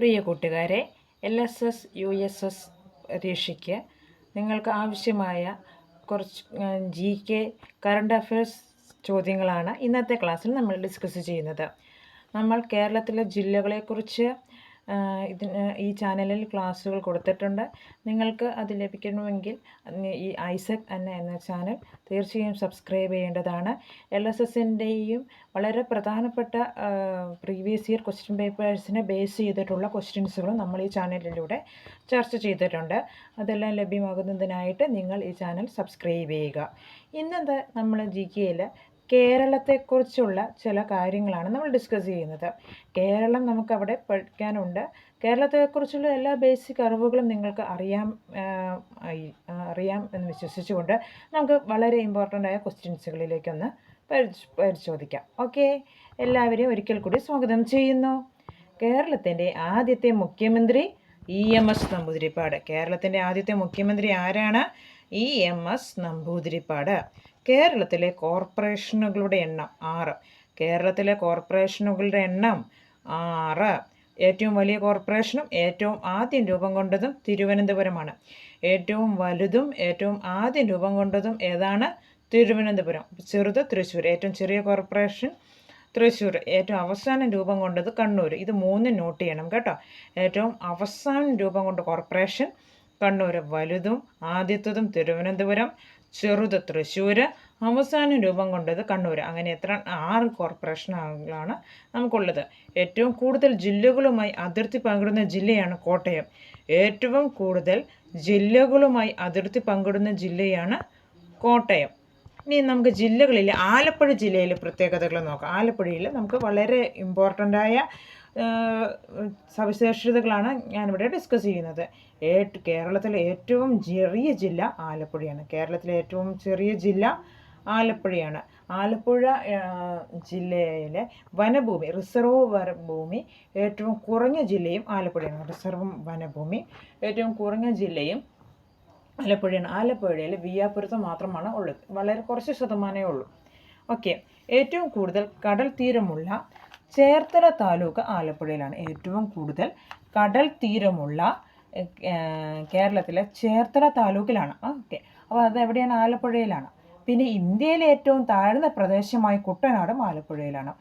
പ്രിയ കൂട്ടുകാരെ L S S U S S പരീക്ഷയ്ക്ക് നിങ്ങൾക്ക് ആവശ്യമായ കുറച്ച് ജി കെ കറണ്ട് അഫയേഴ്സ് ചോദ്യങ്ങളാണ് ഇന്നത്തെ ക്ലാസ്സിൽ നമ്മൾ ഡിസ്കസ് ചെയ്യുന്നത്. നമ്മൾ കേരളത്തിലെ ജില്ലകളെക്കുറിച്ച് ഇതിന് ഈ ചാനലിൽ ക്ലാസ്സുകൾ കൊടുത്തിട്ടുണ്ട്. നിങ്ങൾക്ക് അത് ലഭിക്കണമെങ്കിൽ ഈ ഐസക് അന്ന എന്ന ചാനൽ തീർച്ചയായും സബ്സ്ക്രൈബ് ചെയ്യേണ്ടതാണ്. എൽ എസ് എസിന്റെയും വളരെ പ്രധാനപ്പെട്ട പ്രീവിയസ് ഇയർ ക്വസ്റ്റ്യൻ പേപ്പേഴ്സിനെ ബേസ് ചെയ്തിട്ടുള്ള ക്വസ്റ്റ്യൻസുകളും നമ്മൾ ഈ ചാനലിലൂടെ ചർച്ച ചെയ്തിട്ടുണ്ട്. അതെല്ലാം ലഭ്യമാകുന്നതിനായിട്ട് നിങ്ങൾ ഈ ചാനൽ സബ്സ്ക്രൈബ് ചെയ്യുക. ഇന്നത്തെ നമ്മൾ ജി കെയിൽ കേരളത്തെക്കുറിച്ചുള്ള ചില കാര്യങ്ങളാണ് നമ്മൾ ഡിസ്കസ് ചെയ്യുന്നത്. കേരളം നമുക്കവിടെ പഠിക്കാനുണ്ട്. കേരളത്തെക്കുറിച്ചുള്ള എല്ലാ ബേസിക് അറിവുകളും നിങ്ങൾക്ക് അറിയാം അറിയാം എന്ന് വിശ്വസിച്ചുകൊണ്ട് നമുക്ക് വളരെ ഇമ്പോർട്ടന്റ് ആയ ക്വസ്റ്റ്യൻസുകളിലേക്കൊന്ന് പരിശ് പരിശോധിക്കാം. ഓക്കെ എല്ലാവരെയും ഒരിക്കൽ കൂടി സ്വാഗതം ചെയ്യുന്നു. കേരളത്തിന്റെ ആദ്യത്തെ മുഖ്യമന്ത്രി ഇ എം എസ് നമ്പൂതിരിപ്പാട്. കേരളത്തിന്റെ ആദ്യത്തെ മുഖ്യമന്ത്രി ആരാണ്? E M S Namboodiripad. കേരളത്തിലെ കോർപ്പറേഷനുകളുടെ എണ്ണം ആറ്. കേരളത്തിലെ കോർപ്പറേഷനുകളുടെ എണ്ണം ആറ്. ഏറ്റവും വലിയ കോർപ്പറേഷനും ഏറ്റവും ആദ്യം രൂപം കൊണ്ടതും തിരുവനന്തപുരമാണ്. ഏറ്റവും വലുതും ഏറ്റവും ആദ്യം രൂപം കൊണ്ടതും ഏതാണ്? തിരുവനന്തപുരം. ചെറുത് തൃശ്ശൂർ. ഏറ്റവും ചെറിയ കോർപ്പറേഷൻ തൃശ്ശൂർ. ഏറ്റവും അവസാനം രൂപം കൊണ്ടത് കണ്ണൂർ. ഇത് മൂന്ന് നോട്ട് ചെയ്യണം കേട്ടോ. ഏറ്റവും അവസാനം രൂപം കൊണ്ട കോർപ്പറേഷൻ കണ്ണൂർ. വലുതും ആദ്യത്തതും തിരുവനന്തപുരം. ചെറുത് തൃശ്ശൂർ അവസാനം രൂപം കൊണ്ടത് കണ്ണൂർ അങ്ങനെ എത്ര ആറ് കോർപ്പറേഷനുകളാണ് നമുക്കുള്ളത്. ഏറ്റവും കൂടുതൽ ജില്ലകളുമായി അതിർത്തി പങ്കിടുന്ന ജില്ലയാണ് കോട്ടയം. ഏറ്റവും കൂടുതൽ ജില്ലകളുമായി അതിർത്തി പങ്കിടുന്ന ജില്ലയാണ് കോട്ടയം. ഇനി നമുക്ക് ജില്ലകളിൽ ആലപ്പുഴ ജില്ലയിലെ പ്രത്യേകതകൾ നോക്കാം. ആലപ്പുഴയിൽ നമുക്ക് വളരെ ഇമ്പോർട്ടന്റായ സവിശേഷതകളാണ് ഞാനിവിടെ ഡിസ്കസ് ചെയ്യുന്നത്. കേരളത്തിലെ ഏറ്റവും ചെറിയ ജില്ല ആലപ്പുഴയാണ്. കേരളത്തിലെ ഏറ്റവും ചെറിയ ജില്ല ആലപ്പുഴയാണ്. ആലപ്പുഴ ജില്ലയിലെ വനഭൂമി റിസർവ് വനഭൂമി ഏറ്റവും കുറഞ്ഞ ജില്ലയും ആലപ്പുഴയാണ്. റിസർവ് വനഭൂമി ഏറ്റവും കുറഞ്ഞ ജില്ലയും ആലപ്പുഴയാണ്. ആലപ്പുഴയിൽ വിയ്യാപുരത്ത് മാത്രമാണ് ഉള്ളത്. വളരെ കുറച്ച് ശതമാനമേ ഉള്ളൂ. ഓക്കെ ഏറ്റവും കൂടുതൽ കടൽ തീരമുള്ള ചേർത്തല താലൂക്ക് ആലപ്പുഴയിലാണ് ഏറ്റവും കൂടുതൽ കടൽ തീരമുള്ള കേരളത്തിലെ ചേർത്തല താലൂക്കിലാണ്. ഓക്കെ. അപ്പോൾ അത് എവിടെയാണ്? ആലപ്പുഴയിലാണ്. പിന്നെ ഇന്ത്യയിലെ ഏറ്റവും താഴ്ന്ന പ്രദേശമായ കുട്ടനാടും ആലപ്പുഴയിലാണ്.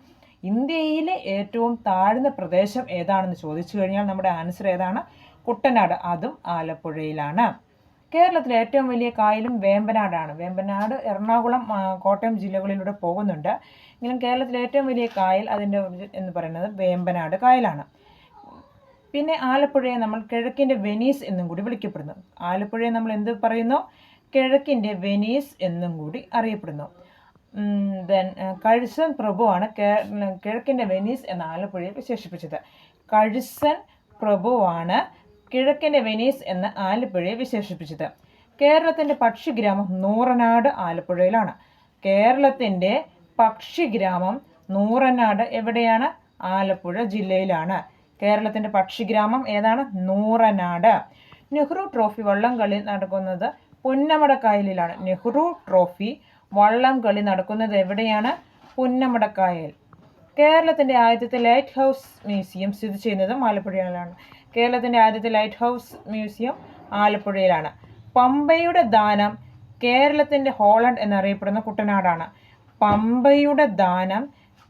ഇന്ത്യയിലെ ഏറ്റവും താഴ്ന്ന പ്രദേശം ഏതാണെന്ന് ചോദിച്ചു കഴിഞ്ഞാൽ നമ്മുടെ ആൻസർ ഏതാണ്? കുട്ടനാട്. അതും ആലപ്പുഴയിലാണ്. കേരളത്തിലെ ഏറ്റവും വലിയ കായലും വേമ്പനാടാണ്. വേമ്പനാട് എറണാകുളം കോട്ടയം ജില്ലകളിലൂടെ പോകുന്നുണ്ട്. എങ്കിലും കേരളത്തിലെ ഏറ്റവും വലിയ കായൽ അതിന്റെ എന്ന് പറയുന്നത് വേമ്പനാട് കായലാണ്. പിന്നെ ആലപ്പുഴയെ നമ്മൾ കിഴക്കിന്റെ വെനീസ് എന്നും കൂടി വിളിക്കപ്പെടുന്നു. ആലപ്പുഴയെ നമ്മൾ എന്ത് പറയുന്നു? കിഴക്കിന്റെ വെനീസ് എന്നും കൂടി അറിയപ്പെടുന്നു. ദെൻ കഴ്സൻ പ്രഭുവാണ് കിഴക്കിന്റെ വെനീസ് എന്ന ആലപ്പുഴയെ വിശേഷിപ്പിച്ചത്. കഴ്സൻ പ്രഭുവാണ് കിഴക്കിന്റെ വെനീസ് എന്ന് ആലപ്പുഴയെ വിശേഷിപ്പിച്ചത്. കേരളത്തിന്റെ പക്ഷിഗ്രാമം നൂറനാട് ആലപ്പുഴയിലാണ്. കേരളത്തിന്റെ പക്ഷിഗ്രാമം നൂറനാട് എവിടെയാണ്? ആലപ്പുഴ ജില്ലയിലാണ്. കേരളത്തിന്റെ പക്ഷിഗ്രാമം ഏതാണ്? നൂറനാട്. നെഹ്റു ട്രോഫി വള്ളംകളി നടക്കുന്നത് പുന്നമടക്കായലിലാണ്. നെഹ്റു ട്രോഫി വള്ളംകളി നടക്കുന്നത് എവിടെയാണ്? പുന്നമടക്കായൽ. കേരളത്തിന്റെ ആദ്യത്തെ ലൈറ്റ് ഹൗസ് മ്യൂസിയം സ്ഥിതി ചെയ്യുന്നതും ആലപ്പുഴയിലാണ്. കേരളത്തിന്റെ ആദ്യത്തെ ലൈറ്റ് ഹൗസ് മ്യൂസിയം ആലപ്പുഴയിലാണ്. പമ്പയുടെ ദാനം കേരളത്തിന്റെ ഹോളണ്ട് എന്നറിയപ്പെടുന്ന കുട്ടനാടാണ്. പമ്പയുടെ ദാനം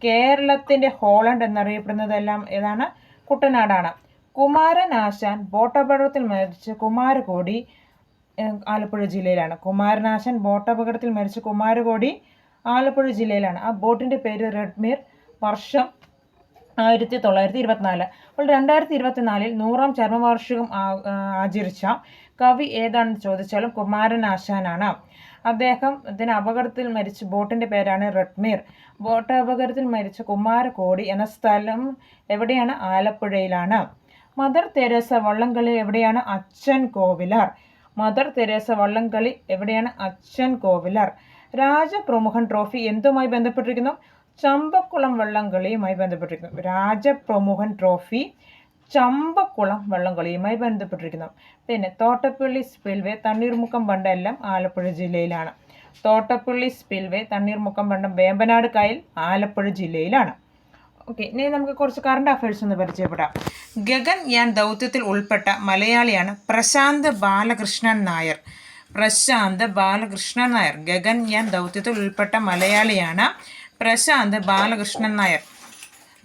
കേരളത്തിന്റെ ഹോളണ്ട് എന്നറിയപ്പെടുന്നതെല്ലാം ഏതാണ്? കുട്ടനാടാണ്. കുമാരനാശാൻ ബോട്ടപകടത്തിൽ മരിച്ച കുമാരകോടി ആലപ്പുഴ ജില്ലയിലാണ്. കുമാരനാശൻ ബോട്ടപകടത്തിൽ മരിച്ച കുമാരകോടി ആലപ്പുഴ ജില്ലയിലാണ്. ആ ബോട്ടിന്റെ പേര് റെഡ്മീർ. വർഷം ആയിരത്തി തൊള്ളായിരത്തി ഇരുപത്തിനാല് അപ്പോൾ രണ്ടായിരത്തി ഇരുപത്തിനാലിൽ നൂറാം ചരമവാർഷികം ആചരിച്ച കവി ഏതാണെന്ന് ചോദിച്ചാലും കുമാരൻ കുമാരനാശാനാണ് അദ്ദേഹത്തിന് അപകടത്തിൽ മരിച്ച ബോട്ടിന്റെ പേരാണ് റെഡ്മീർ. ബോട്ട് അപകടത്തിൽ മരിച്ച കുമാരകോടി എന്ന സ്ഥലം എവിടെയാണ്? ആലപ്പുഴയിലാണ്. മദർ തെരേസ വള്ളംകളി എവിടെയാണ്? അച്ഛൻ കോവിലാർ. മദർ തെരേസ വള്ളംകളി എവിടെയാണ്? അച്ഛൻ കോവിലാർ. രാജപ്രമുഖൻ ട്രോഫി എന്തുമായി ബന്ധപ്പെട്ടിരിക്കുന്നു? ചമ്പക്കുളം വള്ളംകളിയുമായി ബന്ധപ്പെട്ടിരിക്കുന്നു. രാജപ്രമുഖൻ ട്രോഫി ചമ്പക്കുളം വള്ളംകളിയുമായി ബന്ധപ്പെട്ടിരിക്കുന്നു. പിന്നെ തോട്ടപ്പള്ളി സ്പിൽവേ തണ്ണീർമുക്കം ബണ്ടെല്ലാം ആലപ്പുഴ ജില്ലയിലാണ്. തോട്ടപ്പള്ളി സ്പിൽവേ തണ്ണീർമുക്കം ബണ്ടം വേമ്പനാട് കായൽ ആലപ്പുഴ ജില്ലയിലാണ്. ഓക്കെ ഇനി നമുക്ക് കുറച്ച് കറണ്ട് അഫയേഴ്സ് ഒന്ന് പരിചയപ്പെടാം. ഗഗൻ ഞാൻ ദൗത്യത്തിൽ ഉൾപ്പെട്ട മലയാളിയാണ് പ്രശാന്ത് ബാലകൃഷ്ണൻ നായർ. പ്രശാന്ത് ബാലകൃഷ്ണൻ നായർ ഗഗൻ ഞാൻ ദൗത്യത്തിൽ ഉൾപ്പെട്ട മലയാളിയാണ് പ്രശാന്ത് ബാലകൃഷ്ണൻ നായർ.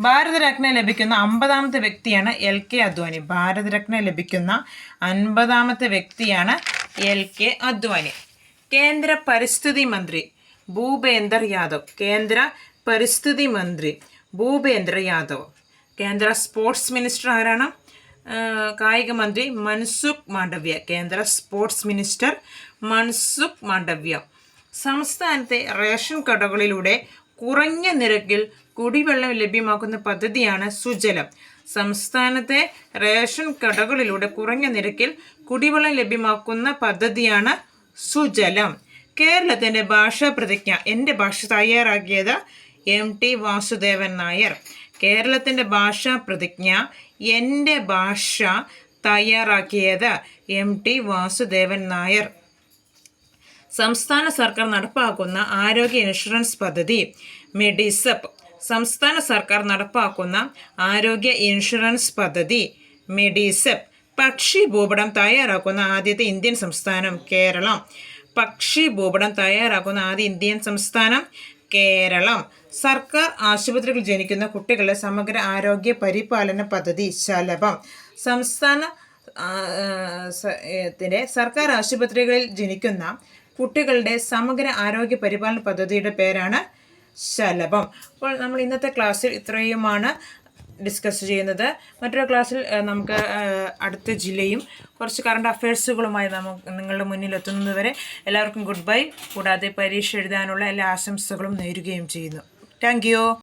ഭാരതരത്ന ലഭിക്കുന്ന അമ്പതാമത്തെ വ്യക്തിയാണ് എൽ കെ അദ്വാനി. ഭാരതരത്ന ലഭിക്കുന്ന അൻപതാമത്തെ വ്യക്തിയാണ് എൽ കെ അദ്വാനി. കേന്ദ്ര പരിസ്ഥിതി മന്ത്രി ഭൂപേന്ദർ യാദവ്. കേന്ദ്ര പരിസ്ഥിതി മന്ത്രി ഭൂപേന്ദ്ര യാദവ്. കേന്ദ്ര സ്പോർട്സ് മിനിസ്റ്റർ ആരാണ്? കായിക മന്ത്രി മൻസുഖ് മാണ്ഡവ്യ. കേന്ദ്ര സ്പോർട്സ് മിനിസ്റ്റർ മൻസുഖ് മാണ്ഡവ്യ. സംസ്ഥാനത്തെ റേഷൻ കടകളിലൂടെ കുറഞ്ഞ നിരക്കിൽ കുടിവെള്ളം ലഭ്യമാക്കുന്ന പദ്ധതിയാണ് സുജലം. സംസ്ഥാനത്തെ റേഷൻ കടകളിലൂടെ കുറഞ്ഞ നിരക്കിൽ കുടിവെള്ളം ലഭ്യമാക്കുന്ന പദ്ധതിയാണ് സുജലം. കേരളത്തിന്റെ ഭാഷാ പ്രതിജ്ഞ എന്റെ ഭാഷ തയ്യാറാക്കിയത് എം ടി വാസുദേവൻ നായർ. കേരളത്തിന്റെ ഭാഷാ പ്രതിജ്ഞ എന്റെ ഭാഷ തയ്യാറാക്കിയത് എം ടി വാസുദേവൻ നായർ. സംസ്ഥാന സർക്കാർ നടപ്പാക്കുന്ന ആരോഗ്യ ഇൻഷുറൻസ് പദ്ധതി മെഡിസപ്പ്. സംസ്ഥാന സർക്കാർ നടപ്പാക്കുന്ന ആരോഗ്യ ഇൻഷുറൻസ് പദ്ധതി മെഡിസപ്പ്. പക്ഷി ഭൂപടം തയ്യാറാക്കുന്ന ആദ്യത്തെ ഇന്ത്യൻ സംസ്ഥാനം കേരളം. പക്ഷി ഭൂപടം തയ്യാറാക്കുന്ന ആദ്യ ഇന്ത്യൻ സംസ്ഥാനം കേരളം. സർക്കാർ ആശുപത്രികൾ ജനിക്കുന്ന കുട്ടികളുടെ സമഗ്ര ആരോഗ്യ പരിപാലന പദ്ധതി ശലഭം. സംസ്ഥാന സർക്കാർ ആശുപത്രികളിൽ ജനിക്കുന്ന കുട്ടികളുടെ സമഗ്ര ആരോഗ്യ പരിപാലന പദ്ധതിയുടെ പേരാണ് ശലഭം. അപ്പോൾ നമ്മൾ ഇന്നത്തെ ക്ലാസ്സിൽ ഇത്രയുമാണ് ഡിസ്കസ് ചെയ്യുന്നത്. മറ്റൊരു ക്ലാസ്സിൽ നമുക്ക് അടുത്ത ജില്ലയും കുറച്ച് കറണ്ട് അഫയേഴ്സുകളുമായി നമുക്ക് നിങ്ങളുടെ മുന്നിൽ എത്തുന്നതുവരെ എല്ലാവർക്കും ഗുഡ് ബൈ കൂടാതെ പരീക്ഷ എഴുതാനുള്ള എല്ലാ ആശംസകളും നേരുകയും ചെയ്യുന്നു. താങ്ക്